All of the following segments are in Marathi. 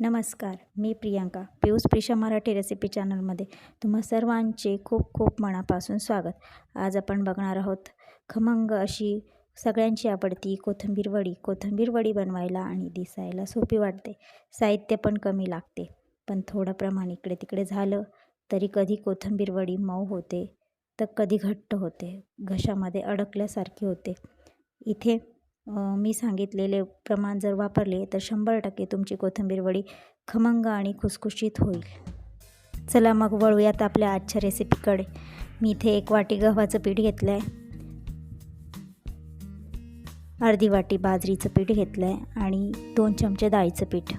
नमस्कार मी प्रियांका पियुष प्रिशा मराठी रेसिपी चॅनलमध्ये तुम्हा सर्वांचे खूप खूप मनापासून स्वागत. आज आपण बघणार आहोत खमंग अशी सगळ्यांची आवडती कोथिंबीर वडी. कोथिंबीर वडी बनवायला आणि दिसायला सोपी वाटते साहित्य पण कमी लागते. पण थोडं प्रमाण इकडे तिकडे झालं तरी कधी कोथिंबीर वडी मऊ होते तर कधी घट्ट होते घशामध्ये अडकल्यासारखी होते. इथे मी सांगितलेले प्रमाण जर वापरले तर शंभर टक्के तुमची कोथिंबीर वडी खमंग आणि खुसखुशीत होईल. चला मग वळूयात आपल्या आजच्या रेसिपीकडे. मी इथे एक वाटी गव्हाचं पीठ घेतलं आहे अर्धी वाटी बाजरीचं पीठ घेतलं आहे आणि दोन चमचे डाळीचं पीठ.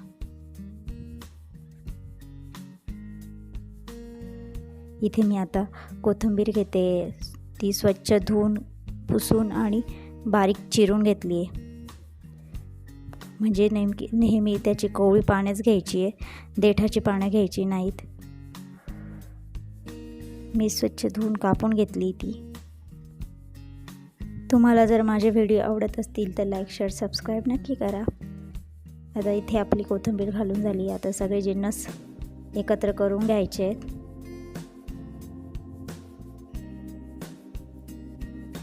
इथे मी आता कोथिंबीर घेते. ती स्वच्छ धुवून पुसून आणि बारीक चिरून घेतली आहे. म्हणजे नेमकी नेहमी त्याची कोवळी पाण्याच घ्यायची आहे. देठाची पानं घ्यायची नाहीत. मी स्वच्छ धुवून कापून घेतली ती. तुम्हाला जर माझे व्हिडिओ आवडत असतील तर लाईक शेअर सबस्क्राईब नक्की करा. आता इथे आपली कोथिंबीर घालून झाली आता सगळे जिन्नस एकत्र करून घ्यायचे आहेत.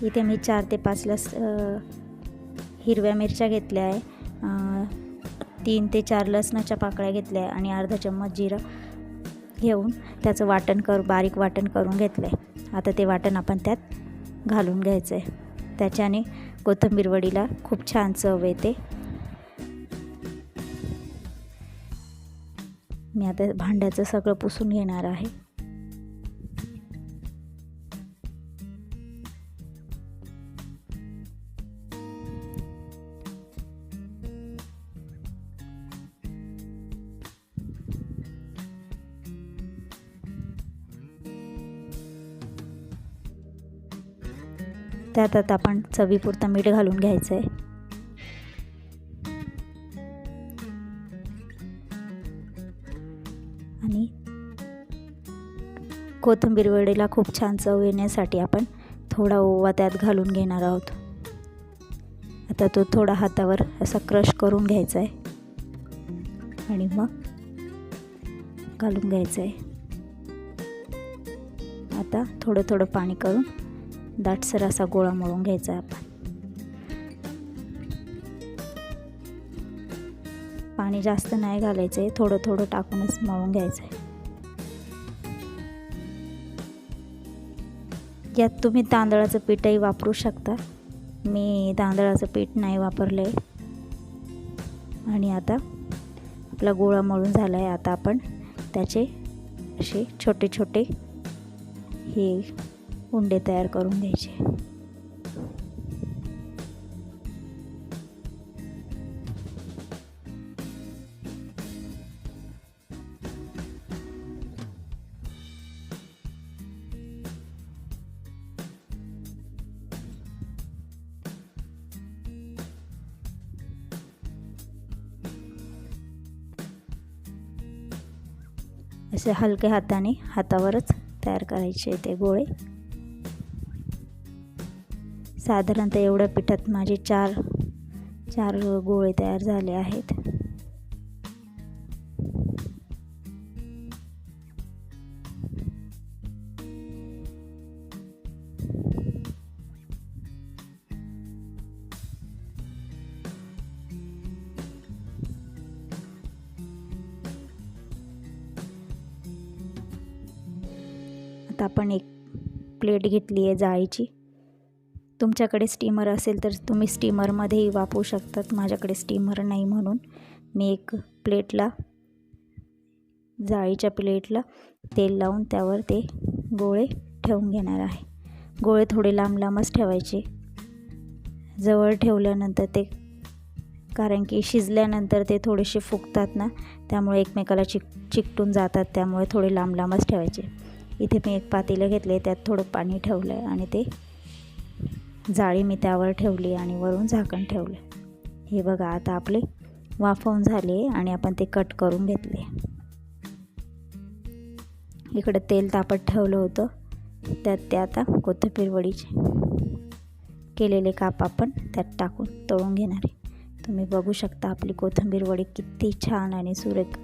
इथे मी चार ते पाच लस हिरव्या मिरच्या घेतल्या आहे. तीन ते चार लसणाच्या पाकळ्या घेतल्या आहे आणि अर्धा चम्मच जिरं घेऊन त्याचं वाटण कर बारीक वाटण करून घेतलं आहे आता ते वाटण आपण त्यात घालून घ्यायचं आहे त्याच्याने कोथिंबीर वडीला खूप छान चव येते. मी आता भांड्याचं सगळं पुसून घेणार आहे. त्यात आता आपण चवीपुरतं मीठ घालून घ्यायचं आहे आणि कोथिंबीर वडीला खूप छान चव येण्यासाठी आपण थोडा ओवा त्यात घालून घेणार आहोत. आता तो थोडा हातावर असा क्रश करून घ्यायचा आहे आणि मग घालून घ्यायचं आहे आता थोडं थोडं पाणी करून दाटसर असा गोळा मळून घ्यायचा आपण. पाणी जास्त नाही घालायचं आहे थोडं थोडं टाकूनच मळून घ्यायचं आहे यात तुम्ही तांदळाचं पीठही वापरू शकता. मी तांदळाचं पीठ नाही वापरलं आहे आणि आता आपला गोळा मळून झाला आहे आता आपण त्याचे असे छोटे छोटे हे उंडे तयार करून घ्यायचे. असे हलक्या हाताने हातावरच तयार करायचे ते गोळे. साधारणतः एवढ्या पिठात माझे चार चार गोळे तयार झाले आहेत. आता आपण एक प्लेट घेतली आहे जाळीची. तुमच्याकडे स्टीमर असेल तर तुम्ही स्टीमरमध्येही वापरू शकतात. माझ्याकडे स्टीमर नाही म्हणून. मी एक प्लेटला जाळीच्या प्लेटला तेल लावून त्यावर ते गोळे ठेवून घेणार आहे. गोळे थोडे लांब लांबच ठेवायचे. जवळ ठेवल्यानंतर ते कारण की शिजल्यानंतर ते थोडेसे फुगतात ना त्यामुळे एकमेकाला चिक चिकटून जातात त्यामुळे थोडे लांब लांबच ठेवायचे. इथे मी एक पातेलं घेतले त्यात थोडं पाणी ठेवलं आहे आणि ते जाळी मी त्यावर ठेवली आणि वरून झाकण ठेवलं. हे बघा आता आपले वाफवून झाले आणि आपण ते कट करून घेतले. इकडं तेल तापत ठेवलं होतं. त्यात ते आता कोथिंबीर वडीचे केलेले काप आपण त्यात टाकून तळून घेणार आहे. तुम्ही बघू शकता आपली कोथिंबीर वडी किती छान आणि सुरेख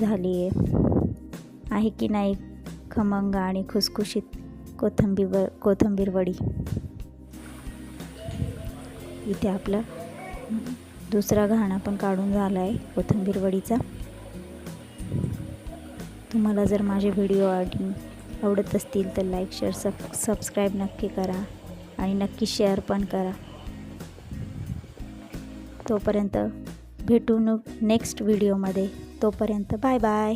झाली आहे. आहे की नाही खमंग आणि खुसखुशीत कोथिंबीर व कोथिंबीर वडी? इथे आपला दुसरा घाणा पण काढून झाला आहे कोथिंबीर वडीचा. तुम्हाला जर माझे व्हिडिओ आवडी आवडत असतील तर लाईक शेअर सब सबस्क्राईब नक्की करा आणि नक्की शेअर पण करा. तोपर्यंत भेटू नेक्स्ट व्हिडिओमध्ये तोपर्यंत बाय बाय